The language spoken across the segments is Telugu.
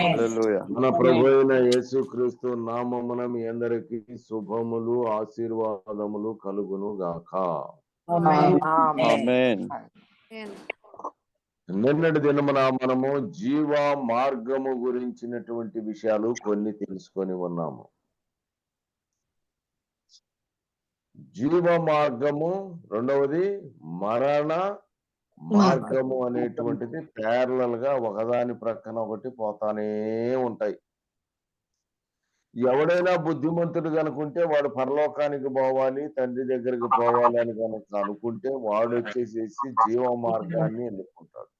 హల్లెలూయా మన ప్రభు అయిన యేసుక్రీస్తు నామమున మీ అందరికి శుభములు ఆశీర్వాదములు కలుగును గాక ఆమేన్ నిన్నటి దినమున మనము జీవ మార్గము గురించినటువంటి విషయాలు కొన్ని తెలుసుకొని ఉన్నాము. జీవ మార్గము రెండవది మరణ మార్గము అనేటువంటిది ప్యారలల్గా ఒకదాని ప్రక్కన ఒకటి పోతానే ఉంటాయి. ఎవడైనా బుద్ధిమంతుడు కనుకుంటే వాడు పరలోకానికి పోవాలి తండ్రి దగ్గరికి పోవాలి అని కనుక అనుకుంటే వాడు వచ్చేసేసి జీవ మార్గాన్ని ఎన్నుకుంటాడు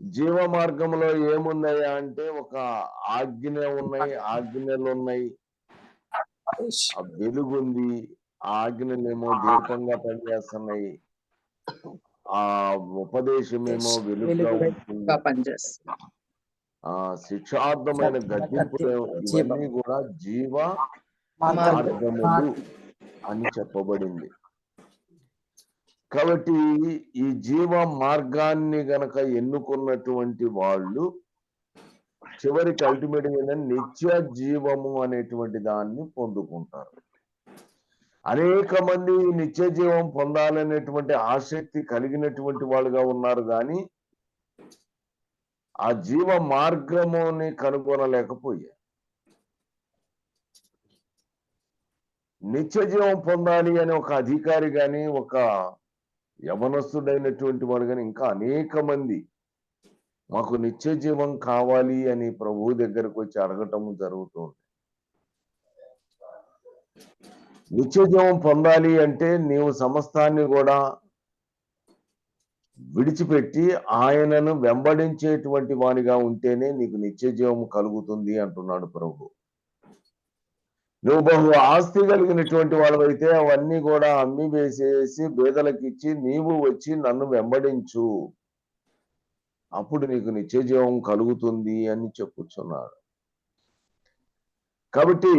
జీవ మార్గంలో ఏమున్నాయా అంటే ఒక ఆజ్ఞ ఉన్నాయి ఆజ్ఞలు ఉన్నాయి వెలుగుంది ఆజ్ఞలేమో దీపంగా పనిచేస్తున్నాయి. ఆ ఉపదేశమేమో వెలుగుగా ఉంటుంది. పనిచేస్తుంది. ఆ శిక్షార్థమైన గద్దింపులు ఇవన్నీ కూడా జీవ మార్గములు అని చెప్పబడింది. కాబట్టి ఈ జీవ మార్గాన్ని గనక ఎన్నుకున్నటువంటి వాళ్ళు చివరికి అల్టిమేట్గా నిత్య జీవము అనేటువంటి దాన్ని పొందుకుంటారు. అనేక మంది నిత్య జీవం పొందాలనేటువంటి ఆసక్తి కలిగినటువంటి వాళ్ళుగా ఉన్నారు కానీ ఆ జీవ మార్గముని కనుగొనలేకపోయారు. నిత్య జీవం పొందాలి అని ఒక అధికారి గాని ఒక యవనస్తుడైనటువంటి వాడు కానీ ఇంకా అనేక మంది మాకు నిత్య జీవం కావాలి అని ప్రభువు దగ్గరకు వచ్చి అడగటం జరుగుతుంది. నిత్య జీవం పొందాలి అంటే నీవు సమస్తాన్ని కూడా విడిచిపెట్టి ఆయనను వెంబడించేటువంటి వానిగా ఉంటేనే నీకు నిత్య జీవం కలుగుతుంది అంటున్నాడు ప్రభు. నువ్వు బహు ఆస్తి కలిగినటువంటి వాళ్ళవైతే అవన్నీ కూడా అమ్మి వేసేసి బేదలకు ఇచ్చి నీవు వచ్చి నన్ను వెంబడించు. అప్పుడు నీకు నిత్యజీవం కలుగుతుంది అని చెప్పుచున్నాడు. కాబట్టి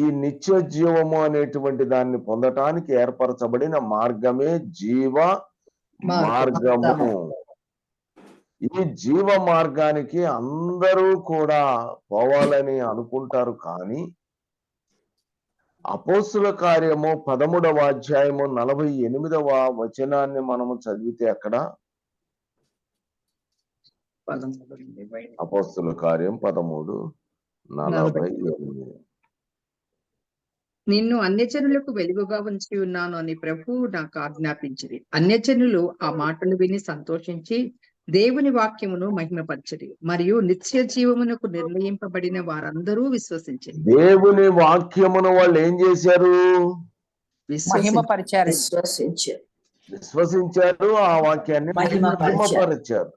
ఈ నిత్య జీవము అనేటువంటి దాన్ని పొందటానికి ఏర్పరచబడిన మార్గమే జీవ మార్గము. ఈ జీవ మార్గానికి అందరూ కూడా పోవాలని అనుకుంటారు కానీ అపోస్తుల కార్యము పదమూడవ అధ్యాయము నలభై ఎనిమిదవ వచనాన్ని మనము చదివితే అక్కడ అపోస్తుల కార్యం పదమూడు. నలభై ఎనిమిది నిన్ను అన్యజనులకు వెలుగుగా ఉంచి ఉన్నాను అని ప్రభువు నాకు ఆజ్ఞాపించింది అన్యజనులు ఆ మాటలు విని సంతోషించి దేవుని వాక్యమును మహిమపరచడి మరియు నిత్య జీవమునకు నిర్ణయింపబడిన వారందరూ విశ్వసించండి దేవుని వాక్యమును వాళ్ళు ఏం చేశారు? మహిమపరిచారు. విశ్వసించారు విశ్వసించారు ఆ వాక్యాన్ని మహిమపరిచారు.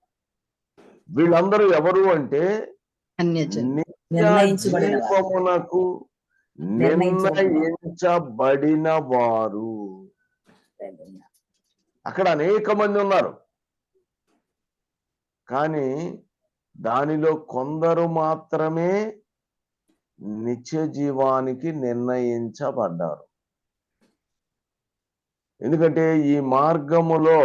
వీళ్ళందరూ ఎవరు అంటే అన్యజనులు. నిర్ణయించబడినకు నిర్ణయించబడిన వారు. అక్కడ అనేక మంది ఉన్నారు. కానీ దానిలో కొందరు మాత్రమే నిత్య జీవానికి నిర్ణయించబడ్డారు. ఎందుకంటే ఈ మార్గములో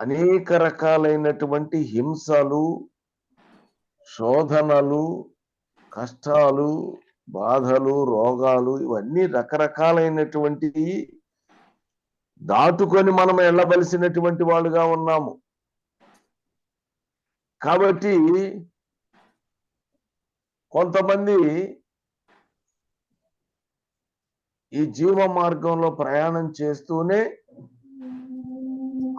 అనేక రకాలైనటువంటి హింసలు శోధనలు కష్టాలు బాధలు రోగాలు ఇవన్నీ రకరకాలైనటువంటి దాటుకొని మనం వెళ్ళవలసినటువంటి వాళ్ళుగా ఉన్నాము. కాబట్టి కొంతమంది ఈ జీవ మార్గంలో ప్రయాణం చేస్తూనే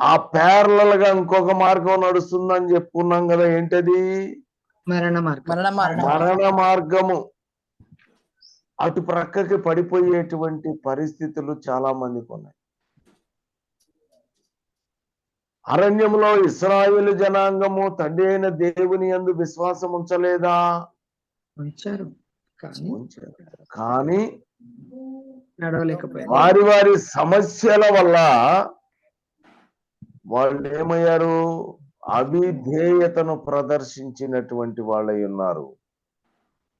ఆ ప్యారలల్ ఇంకొక మార్గం నడుస్తుందని చెప్పుకున్నాం కదా ఏంటది? మరణ మార్గం. మరణ మార్గము. అటు ప్రక్కకి పడిపోయేటువంటి పరిస్థితులు చాలా మందికి ఉన్నాయి. అరణ్యంలో ఇస్రాయేలు జనాంగము తండ్రి అయిన దేవుని యందు విశ్వాసం ఉంచలేదా? ఉంచారు. కానీ ఉంచారు. కానీ నడవలేకపోయారు. వారి వారి సమస్యల వల్ల వాళ్ళు ఏమయ్యారు? అవిధేయతను ప్రదర్శించినటువంటి వాళ్ళై ఉన్నారు.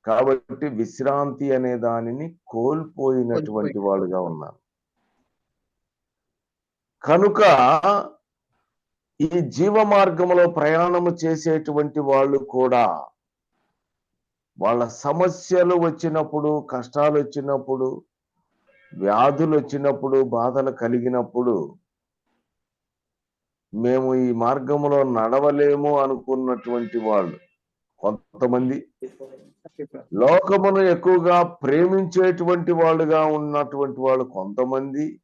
కాబట్టి విశ్రాంతి అనే దానిని కోల్పోయినటువంటి వాళ్ళుగా ఉన్నారు. కనుక ఈ జీవ మార్గంలో ప్రయాణము చేసేటువంటి వాళ్ళు కూడా వాళ్ళ సమస్యలు వచ్చినప్పుడు కష్టాలు వచ్చినప్పుడు వ్యాధులు వచ్చినప్పుడు బాధలు కలిగినప్పుడు మేము ఈ మార్గంలో నడవలేము అనుకున్నటువంటి వాళ్ళు కొంతమంది. లోకమును ఎక్కువగా ప్రేమించేటువంటి వాళ్ళుగా ఉన్నటువంటి వాళ్ళు కొంతమంది.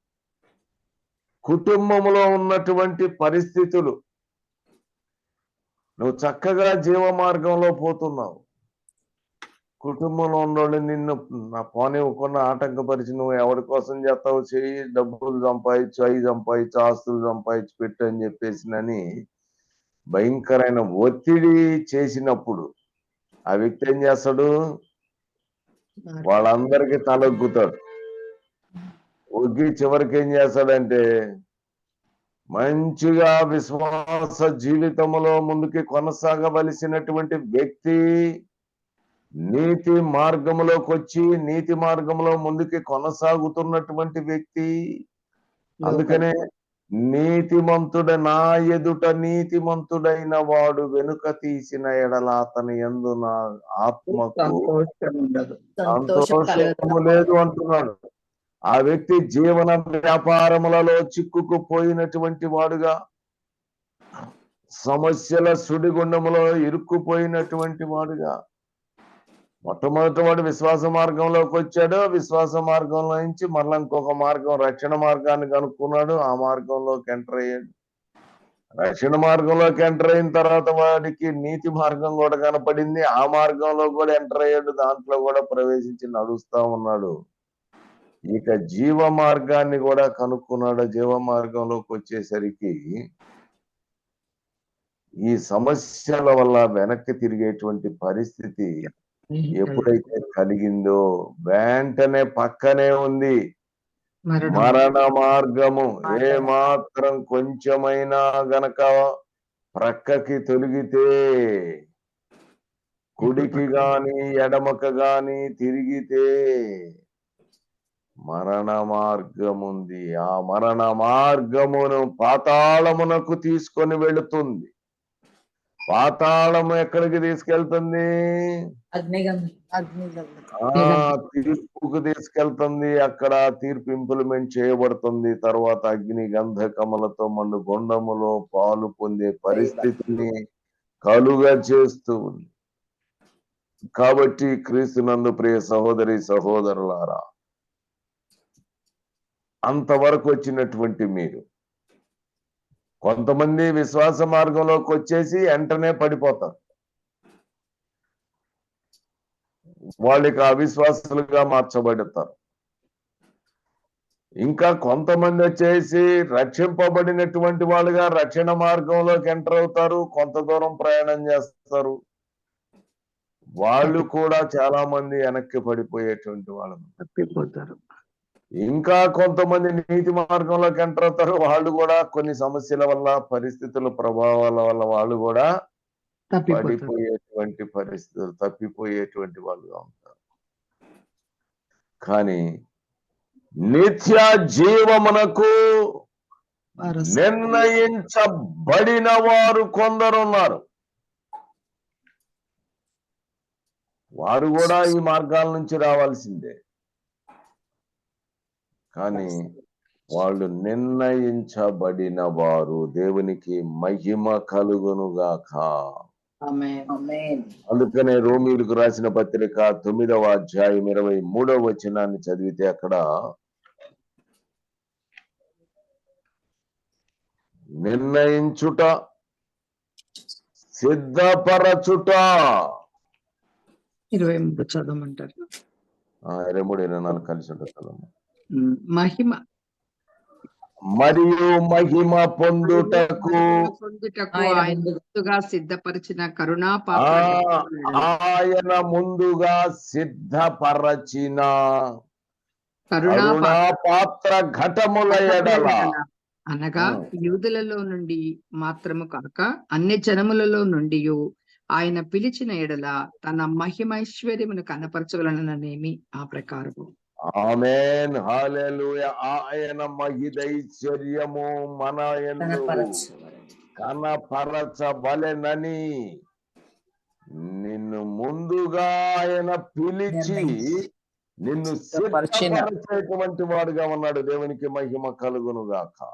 కుటుంబంలో ఉన్నటువంటి పరిస్థితులు. నువ్వు చక్కగా జీవ మార్గంలో పోతున్నావు. కుటుంబంలో ఉన్నోళ్ళు నిన్ను నా పోనివ్వకుండా ఆటంకపరిచి నువ్వు ఎవరి కోసం చేస్తావు చెయ్యి. డబ్బులు సంపాదించు అవి సంపాదించు ఆస్తులు సంపాదించి పెట్టు అని చెప్పేసినని భయంకరమైన ఒత్తిడి చేసినప్పుడు ఆ వ్యక్తి ఏం చేస్తాడు? వాళ్ళందరికీ తలొగ్గుతాడు ఒగ్గి చివరికి ఏం చేస్తాడంటే మంచిగా విశ్వాస జీవితంలో ముందుకి కొనసాగవలసినటువంటి వ్యక్తి నీతి మార్గంలోకి వచ్చి నీతి మార్గంలో ముందుకి కొనసాగుతున్నటువంటి వ్యక్తి. అందుకనే నీతిమంతుడ నా ఎదుట నీతిమంతుడైన వాడు వెనుక తీసిన ఎడల అతని ఎందు నా ఆత్మకు సంతోషము లేదు అంటున్నాడు. ఆ వ్యక్తి జీవన వ్యాపారములలో చిక్కుకుపోయినటువంటి వాడుగా సమస్యల సుడిగుండములో ఇరుక్కుపోయినటువంటి వాడుగా మొట్టమొదటి వాడు విశ్వాస మార్గంలోకి వచ్చాడు. విశ్వాస మార్గంలో నుంచి మళ్ళీ ఇంకొక మార్గం రక్షణ మార్గాన్ని కనుక్కున్నాడు ఆ మార్గంలోకి ఎంటర్ అయ్యాడు. రక్షణ మార్గంలోకి ఎంటర్ అయిన తర్వాత వాడికి నీతి మార్గం కూడా కనపడింది. ఆ మార్గంలో కూడా ఎంటర్ అయ్యాడు. దాంట్లో కూడా ప్రవేశించి నడుస్తా ఉన్నాడు. ఇక జీవ మార్గాన్ని కూడా కనుక్కున్నాడు. జీవ మార్గంలోకి వచ్చేసరికి ఈ సమస్యల వల్ల వెనక్కి తిరిగేటువంటి పరిస్థితి ఎప్పుడైతే కలిగిందో వెంటనే పక్కనే ఉంది. మరణం మార్గము. ఏ మాత్రం కొంచెమైనా గనక ప్రక్కకి తొలగితే కుడికి గాని ఎడమక గాని తిరిగితే మరణ మార్గముంది. ఆ మరణ మార్గమును పాతాళమునకు తీసుకొని వెళుతుంది. పాతాళము ఎక్కడికి తీసుకెళ్తుంది? తీర్పుకు తీసుకెళ్తుంది. అక్కడ తీర్పు ఇంప్లిమెంట్ చేయబడుతుంది. తర్వాత అగ్ని గంధకములతో మండు గుండములో పాలు పొందే పరిస్థితిని కలుగా చేస్తూ ఉంది. కాబట్టి క్రీస్తునందు ప్రియ సహోదరి సహోదరులారా అంతవరకు వచ్చినటువంటి మీరు కొంతమంది విశ్వాస మార్గంలోకి వచ్చేసి వెంటనే పడిపోతారు. వాళ్ళకి అవిశ్వాసులుగా మార్చబడతారు. ఇంకా కొంతమంది వచ్చేసి రక్షింపబడినటువంటి వాళ్ళుగా రక్షణ మార్గంలోకి ఎంటర్ అవుతారు కొంత దూరం ప్రయాణం చేస్తారు. వాళ్ళు కూడా చాలా మంది వెనక్కి పడిపోయేటువంటి వాళ్ళు. తప్పిపోతారు ఇంకా కొంతమంది నీతి మార్గంలోకి ఎంటర్ అవుతారు. వాళ్ళు కూడా కొన్ని సమస్యల వల్ల పరిస్థితుల ప్రభావాల వల్ల వాళ్ళు కూడా పడిపోయేటువంటి పరిస్థితులు తప్పిపోయేటువంటి వాళ్ళుగా ఉంటారు. కానీ నిత్య జీవమునకు. నిర్ణయించబడిన వారు కొందరున్నారు. వారు కూడా ఈ మార్గాల నుంచి రావాల్సిందే. కానీ వాళ్ళు నిర్ణయించబడిన వారు దేవునికి మహిమ కలుగునుగాక. ఆమేన్ అందుకనే రోమిలకు రాసిన పత్రిక తొమ్మిదవ అధ్యాయం ఇరవై మూడవ వచనాన్ని చదివితే అక్కడ నిర్ణయించుట సిద్ధపరచుట. ఇరవై మూడు చదవమంటారు. ఆ, ఇరవై మూడు ఇరవై నాలుగు కలిసి ఉంటుంది మహిమ. మరియు మహిమ పొందుటకు ముందుగా సిద్ధపరిచిన కరుణా ఆయన ముందుగా సిద్ధపరచిన కరుణా పాత్ర ఘటముల ఎడల. అనగా. యూదులలో నుండి మాత్రము కాక అన్ని జనములలో నుండి ఆయన పిలిచిన ఎడల తన మహిమైశ్వర్యమును కనపరచగలననేమి ఆ ప్రకారము. ఆమెన్ హాలెలూయ ఆయన మహిదైశ్వర్యము మన కనపరచబలెనని నిన్ను ముందుగా ఆయన పిలిచి. నిన్ను. సిద్ధపరిచేటువంటి వాడుగా ఉన్నాడు దేవునికి మహిమ కలుగును గాక.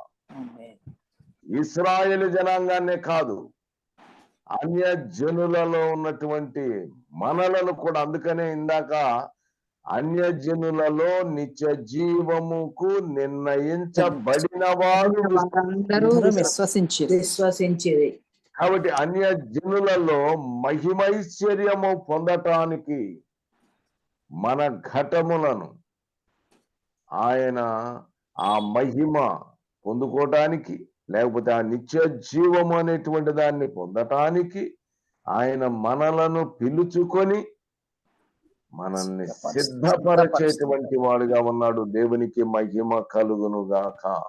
ఇస్రాయేల్ జనాంగాన్నే కాదు అన్య జనులలో ఉన్నటువంటి మనలను కూడా అందుకనే ఇందాక అన్య జనులలో నిత్య జీవముకు నిర్ణయించబడిన వారు అందరూ విశ్వసించి విశ్వసించిరి కాబట్టి అన్య జనులలో మహిమైశ్వర్యము పొందటానికి మన ఘటములను ఆయన ఆ మహిమ పొందుకోవటానికి లేకపోతే ఆ నిత్య జీవము అనేటువంటి దాన్ని పొందటానికి ఆయన మనలను పిలుచుకొని మనల్ని సిద్ధపరచేటువంటి వాడుగా ఉన్నాడు. దేవునికి మహిమ కలుగును గాక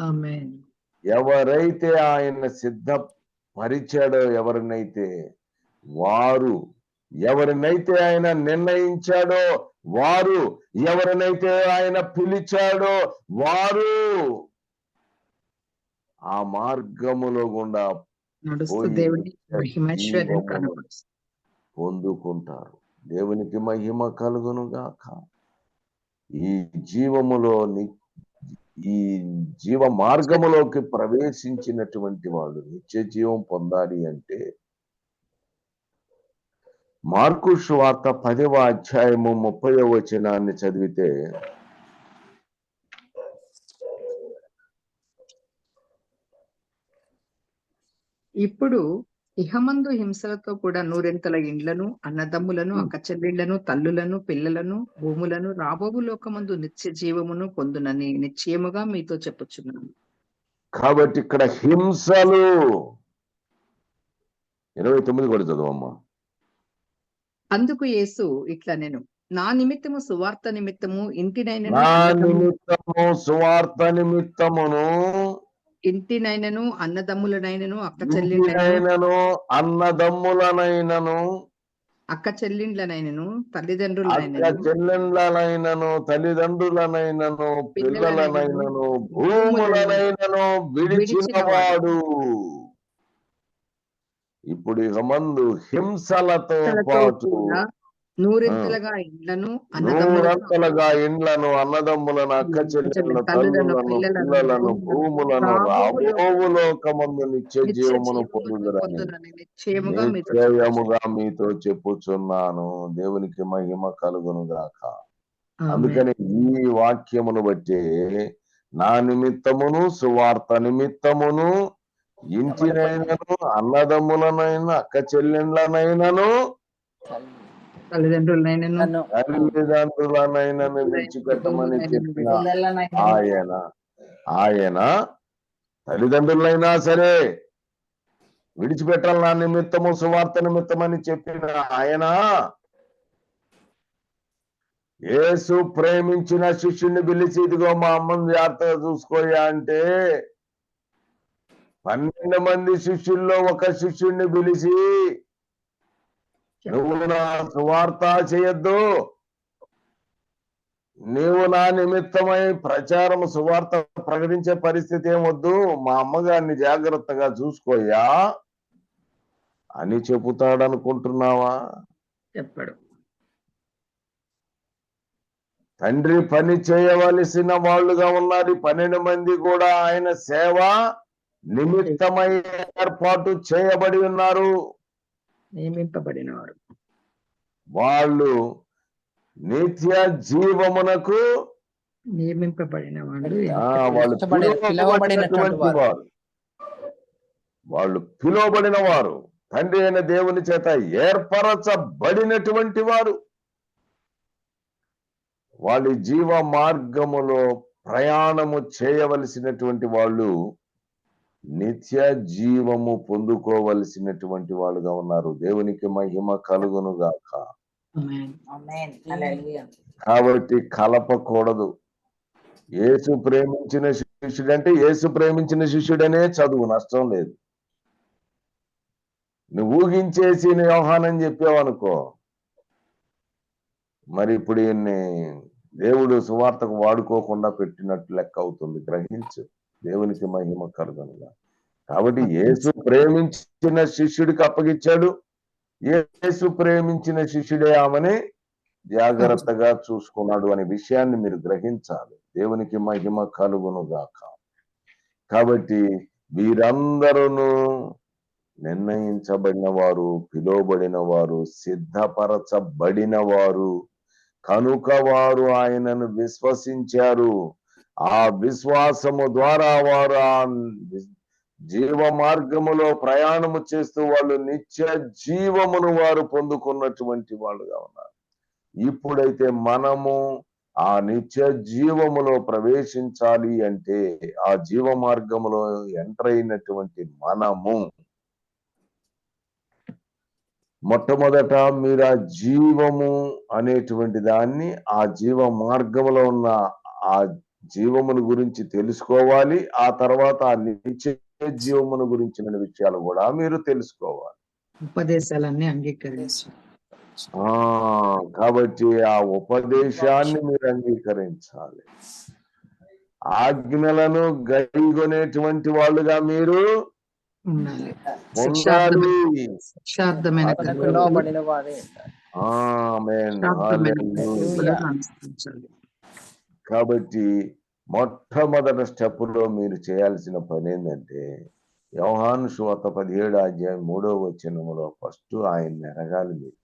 ఆమేన్. ఎవరైతే ఆయన సిద్ధపరిచాడో ఎవరినైతే వారు ఎవరినైతే ఆయన నిర్ణయించాడో వారు ఎవరినైతే ఆయన పిలిచాడో వారు ఆ మార్గములో గుండా పొందుకుంటారు. దేవునికి మహిమ కలుగును గాక ఈ జీవములో ఈ జీవ మార్గములోకి ప్రవేశించినటువంటి వాడు నిత్య జీవం పొందాలి అంటే మార్కు వార్త పదవ అధ్యాయము ముప్పై వచనాన్ని చదివితే ఇప్పుడు ఇహమందు హింసలతో కూడా నూరెంతల ఇండ్లను అన్నదమ్ములను అక్కచెల్లెళ్ళను తల్లులను పిల్లలను భూములను రాబోవు లోకమందు నిత్య జీవమును పొందునని నిశ్చయముగా మీతో చెప్పుచున్నాను. కాబట్టి ఇక్కడ హింసలు ఇరవై తొమ్మిది కూడా చదవమ్మా. అందుకు యేసు ఇట్లా నేను నా నిమిత్తము సువార్త నిమిత్తము ఇంటినైనను నా అన్నదమ్ము- నిమిత్తము సువార్త నిమిత్తమును ఇంటినైనను అన్నదమ్ములనైనను అక్క చెల్లెళ్ళైనను ఇంటినైనను అన్నదమ్ములనైనను అక్క చెల్లిండ్లనైనను అక్క తల్లిదండ్రులనైనను. చెల్లెండ్లనైనను తల్లిదండ్రులనైనను పిల్లలనైనను భూములనైనను విడిచినవాడు. ఇప్పుడు ఇక మందు హింసలతో పాటు నూరెంతలుగా ఇండ్లను అన్నదమ్ములను నూరంతలుగా ఇండ్లను అన్నదమ్ములను అక్క తల్లులను పిల్లలను, భూములను, భూములను రాబోవు రాబోవు లోకమందు నిత్య జీవమును నిశ్చయముగా మీతో చెప్పుచున్నాను. దేవునికి మహిమ కలుగును గాక. అందుకని ఈ వాక్యమును బట్టి నా నిమిత్తమును సువార్త నిమిత్తమును ఇంటినైనను అన్నదమ్ములనైనా అక్క చెల్లెండ్లనైనను తల్లిదండ్రులనైనను నన్ను తల్లిదండ్రులనైనను విడిచిపెట్టమని చెప్పిన ఆయన ఆయన తల్లిదండ్రులైనా సరే విడిచిపెట్టాలి నా నిమిత్తము సువార్త నిమిత్తమని చెప్పిన ఆయన యేసు ప్రేమించిన శిష్యుని పిలిచి ఇదిగో మా అమ్మని జాగ్రత్తగా చూసుకోయా అంటే పన్నెండు మంది శిష్యుల్లో ఒక శిష్యుణ్ణి పిలిచి నువ్వు నా సువార్త చేయొద్దు. నీవు నా నిమిత్తమై ప్రచారం సువార్త ప్రకటించే పరిస్థితి ఏం వద్దు. మా అమ్మగారిని జాగ్రత్తగా చూసుకోయా అని చెబుతాడనుకుంటున్నావా? చెప్పాడు. తండ్రి పని చేయవలసిన వాళ్ళుగా ఉన్నారు. పన్నెండు మంది కూడా ఆయన సేవ నిమిత్తమై ఏర్పాటు చేయబడి ఉన్నారు. నియమింపబడిన వారు వాళ్ళు నిత్య జీవమునకు నియమింపబడిన వాళ్ళు ఆ, వాళ్ళు వాళ్ళు పిలువబడిన వారు. తండ్రి అయిన దేవుని చేత ఏర్పరచబడినటువంటి వారు. వాళ్ళ జీవ మార్గములో ప్రయాణము చేయవలసినటువంటి వాళ్ళు నిత్య జీవము పొందుకోవలసినటువంటి వాళ్ళుగా ఉన్నారు. దేవునికి మహిమ కలుగును గాక కాబట్టి కలపకూడదు. యేసు ప్రేమించిన శిష్యుడు అంటే యేసు ప్రేమించిన శిష్యుడనే చదువు నష్టం లేదు. నువ్వు ఊహించేసి నీ వ్యవహానం చెప్పావనుకో. మరి ఇప్పుడు ఈయన్ని దేవుడు సువార్తకు వాడుకోకుండా పెట్టినట్టు లెక్క అవుతుంది. గ్రహించు. దేవునికి మహిమ కలుగనుగా. కాబట్టి యేసు ప్రేమించిన శిష్యుడికి అప్పగిచ్చాడు. యేసు ప్రేమించిన శిష్యుడే ఆమెని జాగ్రత్తగా చూసుకున్నాడు అనే విషయాన్ని మీరు గ్రహించాలి. దేవునికి మహిమ కలుగును గాక కాబట్టి వీరందరూ నిర్ణయించబడిన వారు పిలువబడిన వారు సిద్ధపరచబడిన వారు కనుక వారు ఆయనను విశ్వసించారు. ఆ విశ్వాసము ద్వారా వారు ఆ జీవ మార్గములో ప్రయాణము చేస్తూ వాళ్ళు నిత్య జీవమును వారు పొందుకున్నటువంటి వాళ్ళుగా ఉన్నారు. ఇప్పుడైతే మనము ఆ నిత్య జీవములో ప్రవేశించాలి అంటే ఆ జీవ మార్గములో ఎంటర్ అయినటువంటి మనము మొట్టమొదట మీరు ఆ జీవము అనేటువంటి దాన్ని ఆ జీవ మార్గంలో ఉన్న ఆ జీవమును గురించి తెలుసుకోవాలి ఆ తర్వాత ఆ నిత్య జీవమును గురించిన విషయాలు కూడా మీరు తెలుసుకోవాలి. ఉపదేశాలన్నీ అంగీకరించి. ఆ కాబట్టి ఆ ఉపదేశాన్ని మీరు అంగీకరించాలి. ఆజ్ఞలను గైగొనేటువంటి వాళ్ళుగా మీరు ఉండాలి. కాబట్టి మొట్టమొదటి స్టెప్లో మీరు చేయాల్సిన పని ఏంటంటే యోహాను శువత పదిహేడు అధ్యాయం మూడో వచనములో ఫస్ట్ ఆయన ఎరగాలి మీరు.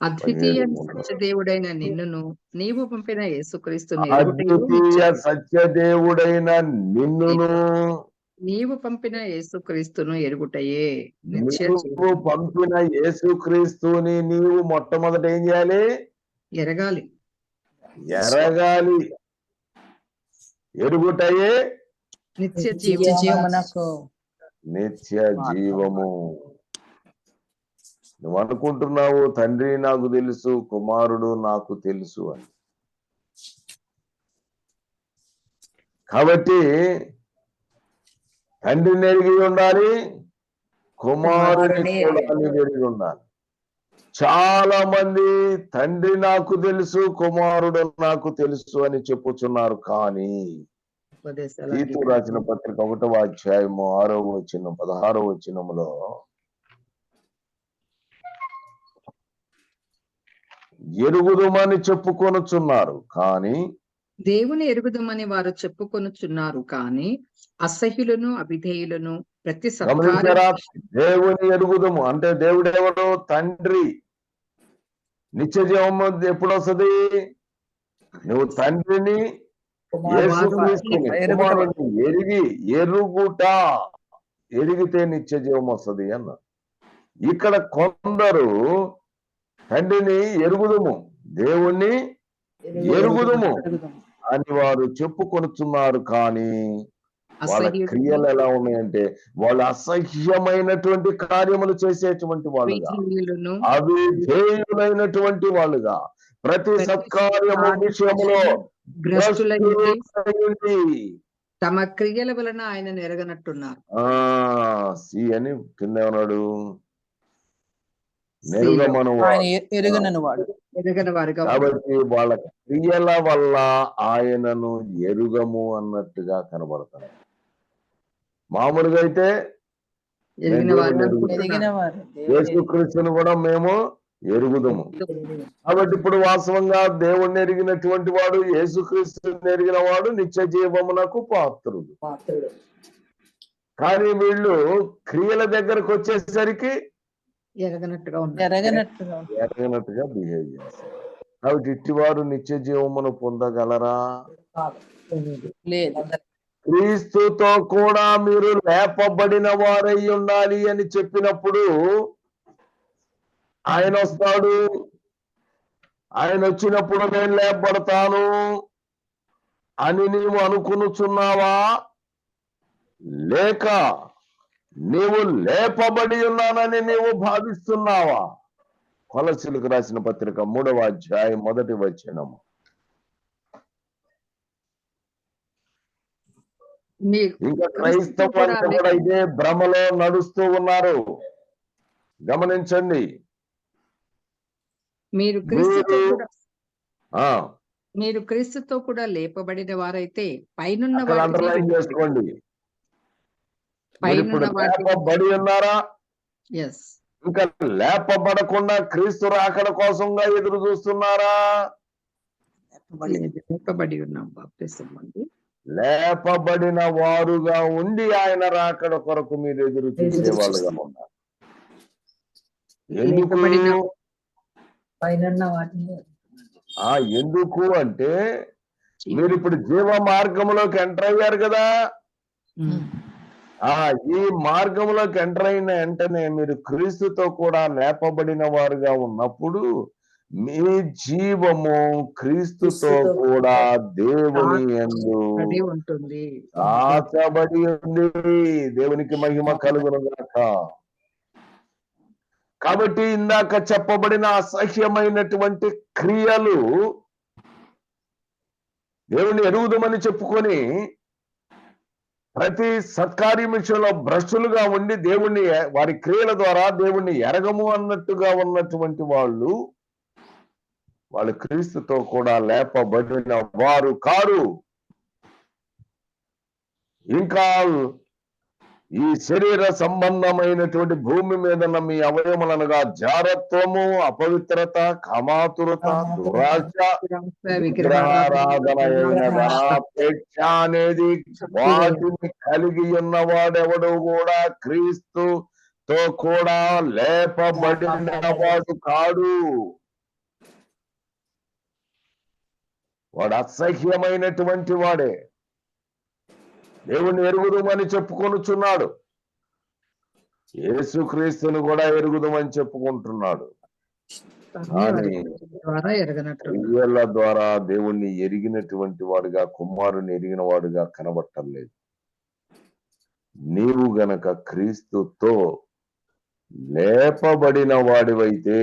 అద్వితీయ సత్యదేవుడైన నిన్నును నీవు పంపిన యేసుక్రీస్తుని ఎరుగుటయు అద్వితీయ సత్యదేవుడైన నిన్నును నీవు పంపిన యేసుక్రీస్తును ఎరుగుటయే. నీవు పంపిన యేసుక్రీస్తుని నీవు మొట్టమొదట ఏం చేయాలి? ఎరగాలి. ఎరగాలి ఎరుగుటయే నిత్య నిత్య జీవ జీవమునకు. నిత్య జీవము. నువ్వు అనుకుంటున్నావు తండ్రి నాకు తెలుసు కుమారుడు నాకు తెలుసు అని. కాబట్టి తండ్రిని ఎరిగి ఉండాలి కుమారుని కూడా ఎరిగి ఉండాలి. చాలా మంది తండ్రి నాకు తెలుసు కుమారుడు నాకు తెలుసు అని చెప్పుచున్నారు. కానీ తీతు రాసిన పత్రిక ఒకటవ అధ్యాయము ఆరో వచ్చిన పదహారో వచ్చినములో ఎరుగుదుమని చెప్పుకొనుచున్నారు. కానీ దేవుని ఎరుగుదమని వారు చెప్పుకొనుచున్నారు. కానీ అసహ్యులను అవిధేయులను ప్రతి దేవుని ఎరుగుదము. అంటే దేవుడు ఎవరు తండ్రి. నిత్య జీవము ఎప్పుడు వస్తుంది నువ్వు తండ్రిని ఎరిగి ఎరుగుట ఎరిగితే నిత్య జీవం వస్తుంది అన్న. ఇక్కడ కొందరు తండ్రిని ఎరుగుదుము. దేవుణ్ణి ఎరుగుదుము. అని వారు చెప్పుకొనుచున్నారు కానీ వాళ్ళ క్రియలు ఎలా ఉన్నాయంటే వాళ్ళు అసహ్యమైనటువంటి కార్యములు చేసేటువంటి వాళ్ళుగా విధేయులను అవిధేయులైనటువంటి వాళ్ళుగా ప్రతి సత్కార్యము భ్రష్టులైంది. తమ క్రియల వలన ఆయన నెరగనట్టున్నారు. ఆ సి అని కింద ఉన్నాడు నెరుగమను ఆయన ఎ- ఎరుగనను వాడు. ఎరగని వారుగా కాబట్టి వాళ్ళ క్రియల వల్ల ఆయనను ఎరుగము అన్నట్టుగా కనబడతారు మామూలుగా అయితే ఎరిగిన వారుగా ఎరిగిన ఎరిగిన వారు. యేసుక్రీస్తుని కూడా మేము ఎరుగుదము. కాబట్టి ఇప్పుడు వాస్తవంగా దేవుణ్ణి ఎరిగినటువంటి వాడు యేసుక్రీస్తుని ఎరిగిన వాడు నిత్య జీవమునకు పాత్రుడు. పాత్రుడు. కానీ వీళ్ళు క్రియల దగ్గరకు వచ్చేసరికి ఎరగనట్టుగా. ఎరగనట్టుగా బిహేవ్ చేస్తారు. కాబట్టి ఇట్టివారు నిత్య జీవమును పొందగలరా? లేదు. క్రీస్తుతో కూడా మీరు లేపబడిన వారై ఉండాలి అని చెప్పినప్పుడు ఆయన వస్తాడు. ఆయన వచ్చినప్పుడు నేను లేపబడతాను అని నీవు అనుకునుచున్నావా? లేక నీవు లేపబడి ఉన్నానని నీవు భావిస్తున్నావా? కొలసిలకు రాసిన పత్రిక మూడవ అధ్యాయం మొదటి వచనము. ఇంకా క్రైస్తవాలు కూడా ఇదే భ్రమలో నడుస్తూ ఉన్నారు. గమనించండి. మీరు మీరు- క్రీస్తుతో కూడా లేపబడిన వారైతే పైనున్న అండర్లైన్ చేసుకోండి. లేపబడి ఉన్నారా? ఎస్ ఇంకా లేపబడకుండా క్రీస్తు రాకడ కోసంగా ఎదురు చూస్తున్నారా? లేపబడి ఉన్నాం. బాప్తిసం లేపబడిన వారుగా ఉండి ఆయన రాకడ కొరకు మీరు ఎదురు చూసే వాళ్ళుగా ఉన్నారు. ఎందుకు? ఆ ఎందుకు అంటే మీరు ఇప్పుడు జీవ మార్గంలోకి ఎంటర్ అయ్యారు కదా. ఆ ఈ మార్గంలోకి ఎంటర్ అయిన వెంటనే మీరు క్రీస్తుతో కూడా లేపబడిన వారుగా ఉన్నప్పుడు మీ జీవము క్రీస్తుతో కూడా దేవుని అది ఉంటుంది. దాచబడి ఉంది. దేవునికి మహిమ కలుగును గాక కాబట్టి ఇందాక చెప్పబడిన అసహ్యమైనటువంటి క్రియలు దేవుని ఎరుగుదమని చెప్పుకొని ప్రతి సత్కార్య విషయంలో భ్రష్టులుగా ఉండి దేవుణ్ణి వారి క్రియల ద్వారా దేవుణ్ణి ఎరగము అన్నట్టుగా ఉన్నటువంటి వాళ్ళు వాళ్ళు క్రీస్తుతో కూడా లేపబడిన వారు కారు. ఇంకా ఈ శరీర సంబంధమైనటువంటి భూమి మీద మీ అవయములనగా జారత్వము అపవిత్రత కమాతురత దురాశ అనేది వాటిని కలిగి ఉన్నవాడెవడు కూడా క్రీస్తుతో కూడా లేపబడిన వాడు కాడు. వాడు అసహ్యమైనటువంటి వాడే. దేవుని ఎరుగుదమని చెప్పుకొనుచున్నాడు. యేసుక్రీస్తుని కూడా ఎరుగుదమని చెప్పుకుంటున్నాడు. క్రియల ద్వారా దేవుణ్ణి ఎరిగినటువంటి వాడుగా కుమారుని ఎరిగిన వాడుగా కనబట్టలేదు నీవు గనక క్రీస్తుతో లేపబడిన వాడివైతే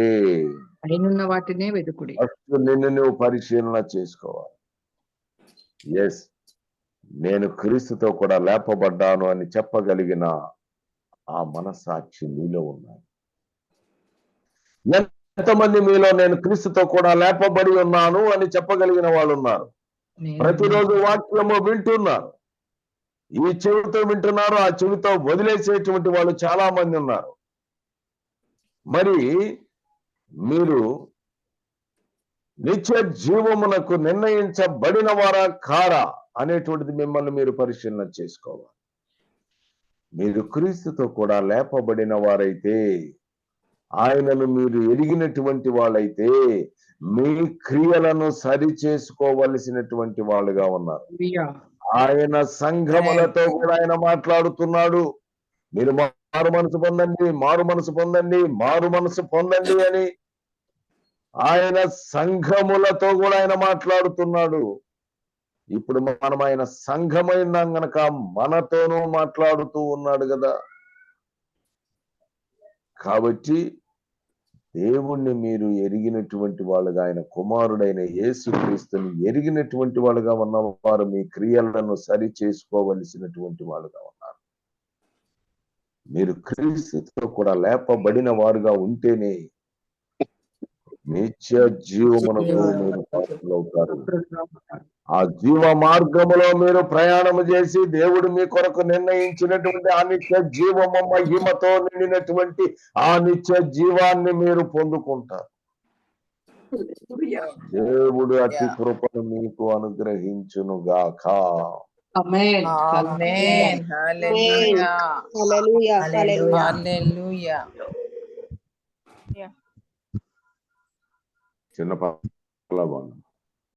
పైనున్న వాటినే వెతుకుడి. ఫస్ట్ నిన్ను నువ్వు పరిశీలన చేసుకోవాలి. ఎస్ నేను క్రీస్తుతో కూడా లేపబడ్డాను అని చెప్పగలిగిన ఆ మనసాక్షి నీలో ఉన్నాయి ఎంతమంది మీలో నేను క్రీస్తుతో కూడా లేపబడి ఉన్నాను అని చెప్పగలిగిన వాళ్ళు ఉన్నారు. నేను ప్రతిరోజు వాక్యము వింటున్నారు. ఈ చెవితో వింటున్నారు ఆ చెవితో వదిలేసేటువంటి వాళ్ళు చాలా మంది ఉన్నారు. మరి మీరు నిత్య జీవమునకు నిర్ణయించబడిన వారా కారా అనేటువంటిది మిమ్మల్ని మీరు పరిశీలన చేసుకోవాలి. మీరు క్రీస్తుతో కూడా లేపబడిన వారైతే ఆయనను మీరు ఎరిగినటువంటి వాళ్ళైతే మీ క్రియలను సరి చేసుకోవలసినటువంటి వాళ్ళుగా ఉన్నారు. ఆయన సంఘములతో కూడా ఆయన మాట్లాడుతున్నాడు. మీరు మారు మనసు పొందండి మారు మనసు పొందండి మారు మనసు పొందండి అని ఆయన సంఘములతో కూడా ఆయన మాట్లాడుతున్నాడు. ఇప్పుడు మనం ఆయన సంఘమైందాం గనక మనతోనూ మాట్లాడుతూ ఉన్నాడు కదా. కాబట్టి దేవుణ్ణి మీరు ఎరిగినటువంటి వాళ్ళుగా ఆయన కుమారుడైన యేసుక్రీస్తుని ఎరిగినటువంటి వాళ్ళుగా ఉన్నవారు మీ క్రియలను సరి చేసుకోవలసినటువంటి వాళ్ళుగా ఉన్నారు. మీరు క్రీస్తుతో కూడా లేపబడిన వారుగా ఉంటేనే నిత్య జీవమునకు మీరు పాత్రులవుతారు. ఆ జీవ మార్గములో మీరు ప్రయాణము చేసి దేవుడు మీ కొరకు నిర్ణయించినటువంటి ఆ నిత్య జీవము మహిమతో నిండినటువంటి ఆ నిత్య జీవాన్ని మీరు పొందుకుంటారు. దేవుడు అతి. కృపను మీకు అనుగ్రహించునుగాక ఆమేన్. ఆమేన్ హల్లెలూయా హల్లెలూయా హల్లెలూయా హల్లెలూయా చిన్న పాపలా బాగున్నాం